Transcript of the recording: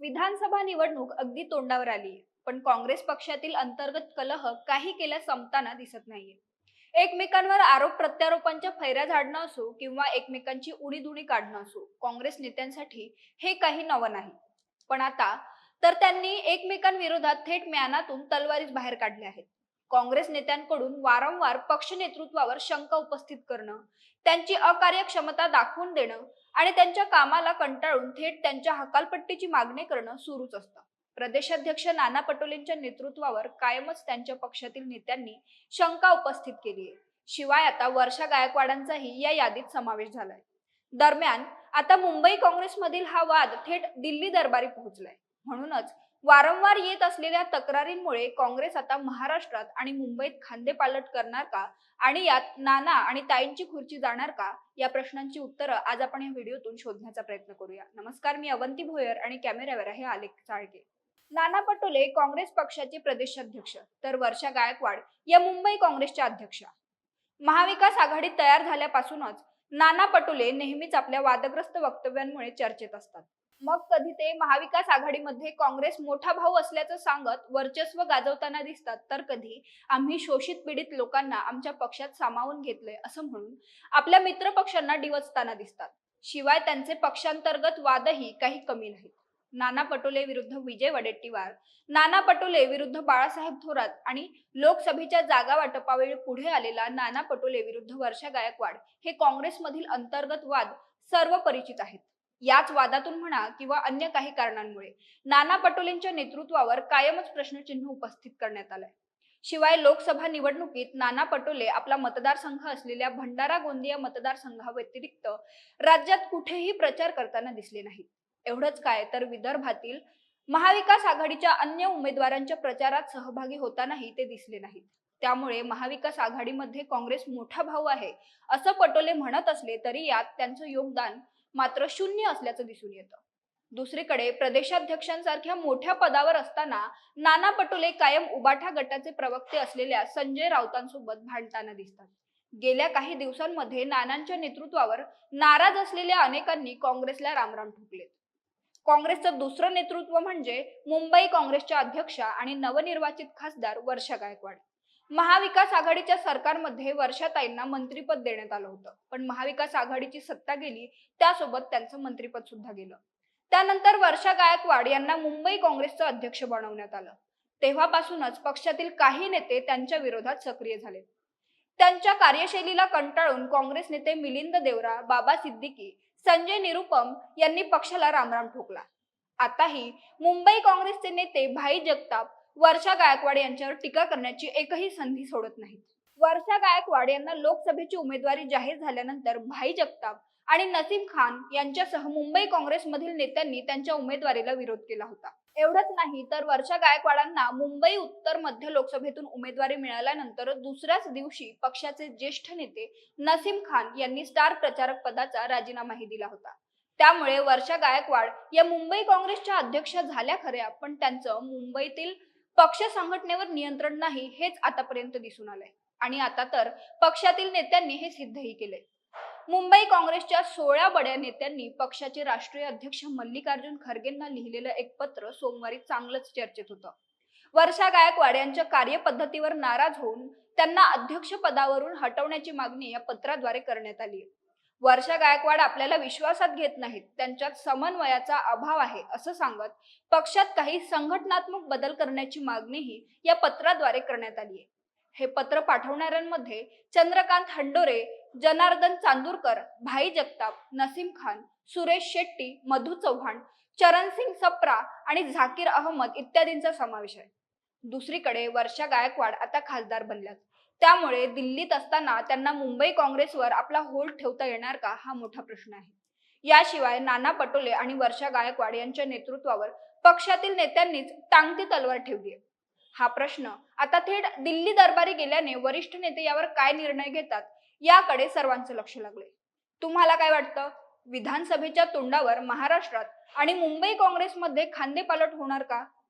विधानसभा निवडणूक अगदी तोंडावर आली. पण काँग्रेस पक्षातील अंतर्गत कलह काही केल्या संपताना दिसत नाहीये. एकमेकांवर आरोप प्रत्यारोपांच्या फैऱ्या झाडणं असो किंवा एकमेकांची उणीधुणी काढणं असो काँग्रेस नेत्यांसाठी हे काही नवं नाही. पण आता तर त्यांनी एकमेकांविरोधात थेट म्यानातून तलवारीच बाहेर काढल्या आहेत. काँग्रेस नेत्यांकडून वारंवार पक्ष नेतृत्वावर शंका उपस्थित करणं त्यांची अकार्यक्षमता दाखवून देणं आणि त्यांच्या कामाला कंटाळून थेट त्यांच्या हकालपट्टीची मागणी करणं सुरूच असतं. प्रदेशाध्यक्ष नाना पटोलेंच्या नेतृत्वावर कायमच त्यांच्या पक्षातील नेत्यांनी शंका उपस्थित केली आहे. शिवाय आता वर्षा गायकवाडांचाही या यादीत समावेश झालाय. दरम्यान आता मुंबई काँग्रेसमधील हा वाद थेट दिल्ली दरबारी पोहोचलाय. म्हणूनच वारंवार येत असलेल्या तक्रारींमुळे काँग्रेस आता महाराष्ट्रात आणि मुंबईत खांदेपालट करणार का? आणि यात नाना आणि ताईंची खुर्ची जाणार का? या प्रश्नांची उत्तरं आज आपण या व्हिडिओतून शोधण्याचा प्रयत्न करूया. नमस्कार मी अवंती भोयर आणि कॅमेऱ्यावर आहे आलेख चाळके. नाना पटोले काँग्रेस पक्षाचे प्रदेशाध्यक्ष तर वर्षा गायकवाड या मुंबई काँग्रेसच्या अध्यक्षा. महाविकास आघाडी तयार झाल्यापासूनच नाना पटोले नेहमीच आपल्या वादग्रस्त वक्तव्यांमुळे चर्चेत असतात. मग कधी ते महाविकास आघाडीमध्ये काँग्रेस मोठा भाऊ असल्याचं सांगत वर्चस्व गाजवताना दिसतात तर कधी आम्ही शोषित पीडित लोकांना आमच्या पक्षात सामावून घेतलंय असं म्हणून आपल्या मित्र पक्षांना डिवचताना दिसतात. शिवाय त्यांचे पक्षांतर्गत वादही काही कमी नाहीत. नाना पटोले विरुद्ध विजय वडेट्टीवार नाना पटोले विरुद्ध बाळासाहेब थोरात आणि लोकसभेच्या जागा वाटपावेळी पुढे आलेला नाना पटोले विरुद्ध वर्षा गायकवाड हे काँग्रेसमधील अंतर्गत वाद सर्व परिचित आहेत. याच वादातून म्हणा किंवा अन्य काही कारणांमुळे नाना पटोलेंच्या नेतृत्वावर कायमच प्रश्नचिन्ह उपस्थित करण्यात आलंय. शिवाय लोकसभा निवडणुकीत नाना पटोले आपला मतदारसंघ असलेल्या भंडारा गोंदिया मतदारसंघाव्यतिरिक्त राज्यात कुठेही प्रचार करताना दिसले नाहीत. एवढंच काय तर विदर्भातील महाविकास आघाडीच्या अन्य उमेदवारांच्या प्रचारात सहभागी होतानाही ते दिसले नाहीत. त्यामुळे महाविकास आघाडीमध्ये काँग्रेस मोठा भाऊ आहे असं पटोले म्हणत असले तरी यात त्यांचं योगदान मात्र शून्य असल्याचं दिसून येतं. दुसरीकडे प्रदेशाध्यक्षांसारख्या मोठ्या पदावर असताना नाना पटोले कायम उबाठा गटाचे प्रवक्ते असलेल्या संजय राऊतांसोबत भांडताना दिसतात. गेल्या काही दिवसांमध्ये नानांच्या नेतृत्वावर नाराज असलेल्या अनेकांनी काँग्रेसला रामराम ठोकलेत. काँग्रेसचं दुसरं नेतृत्व म्हणजे मुंबई काँग्रेसच्या अध्यक्षा आणि नवनिर्वाचित खासदार वर्षा गायकवाड. महाविकास आघाडीच्या सरकारमध्ये वर्षाताईंना मंत्रीपद देण्यात आलं होतं. पण महाविकास आघाडीची सत्ता गेली त्यासोबत त्यांचं मंत्रीपद सुद्धा गेलं. त्यानंतर वर्षा गायकवाड यांना मुंबई काँग्रेसचं अध्यक्ष बनवण्यात आलं. तेव्हापासूनच पक्षातील काही नेते त्यांच्या विरोधात सक्रिय झाले. त्यांच्या कार्यशैलीला कंटाळून काँग्रेस नेते मिलिंद देवरा बाबा सिद्दीकी संजय निरुपम यांनी पक्षाला रामराम ठोकला. आताही मुंबई काँग्रेसचे नेते भाई जगताप वर्षा गायकवाड यांच्यावर टीका करण्याची एकही संधी सोडत नाहीत. वर्षा गायकवाड यांना लोकसभेची उमेदवारी जाहीर झाल्यानंतर भाई जगताप आणि नसीम खान यांच्यासह मुंबई काँग्रेसमधील नेत्यांनी त्यांच्या उमेदवारीला विरोध केला होता. एवढंच नाही तर वर्षा गायकवाडांना मुंबई उत्तर मध्य लोकसभेतून उमेदवारी मिळाल्यानंतर दुसऱ्याच दिवशी पक्षाचे ज्येष्ठ नेते नसीम खान यांनी स्टार प्रचारक पदाचा राजीनामाही दिला होता. त्यामुळे वर्षा गायकवाड या मुंबई काँग्रेसच्या अध्यक्ष झाल्या खऱ्या पण त्यांचं मुंबईतील पक्ष संघटनेवर नियंत्रण नाही हेच आतापर्यंत दिसून आलंय. आणि आता तर पक्षातील नेत्यांनी हे सिद्धही केले मुंबई काँग्रेसच्या सोळा बड्या नेत्यांनी पक्षाचे राष्ट्रीय अध्यक्ष मल्लिकार्जुन खरगेंना लिहिलेलं एक पत्र सोमवारी चांगलंच चर्चेत होतं. वर्षा गायकवाड यांच्या कार्यपद्धतीवर नाराज होऊन त्यांना अध्यक्ष पदावरून हटवण्याची मागणी या पत्राद्वारे करण्यात आली आहे वर्षा गायकवाड आपल्याला विश्वासात घेत नाहीत. त्यांच्यात समन्वयाचा अभाव आहे असं सांगत पक्षात काही संघटनात्मक बदल करण्याची मागणीही या पत्राद्वारे करण्यात आली आहे हे पत्र पाठवणाऱ्यांमध्ये चंद्रकांत हंडोरे जनार्दन चांदूरकर भाई जगताप नसीम खान सुरेश शेट्टी मधु चव्हाण चरणसिंग सप्रा आणि झाकीर अहमद इत्यादींचा समावेश आहे. दुसरीकडे वर्षा गायकवाड आता खासदार बनल्यात. त्यामुळे दिल्लीत असताना त्यांना मुंबई काँग्रेसवर आपला होल्ड ठेवता येणार का हा मोठा प्रश्न आहे. याशिवाय नाना पटोले आणि वर्षा गायकवाड यांच्या नेतृत्वावर पक्षातील नेत्यांनीच टांगती तलवार ठेवली आहे. हा प्रश्न आता थेट दिल्ली दरबारी गेल्याने वरिष्ठ नेते यावर काय निर्णय घेतात याकडे सर्वांचं लक्ष लागले तुम्हाला काय वाटतं? विधानसभेच्या तोंडावर महाराष्ट्रात आणि मुंबई काँग्रेसमध्ये खांदेपालट होणार का?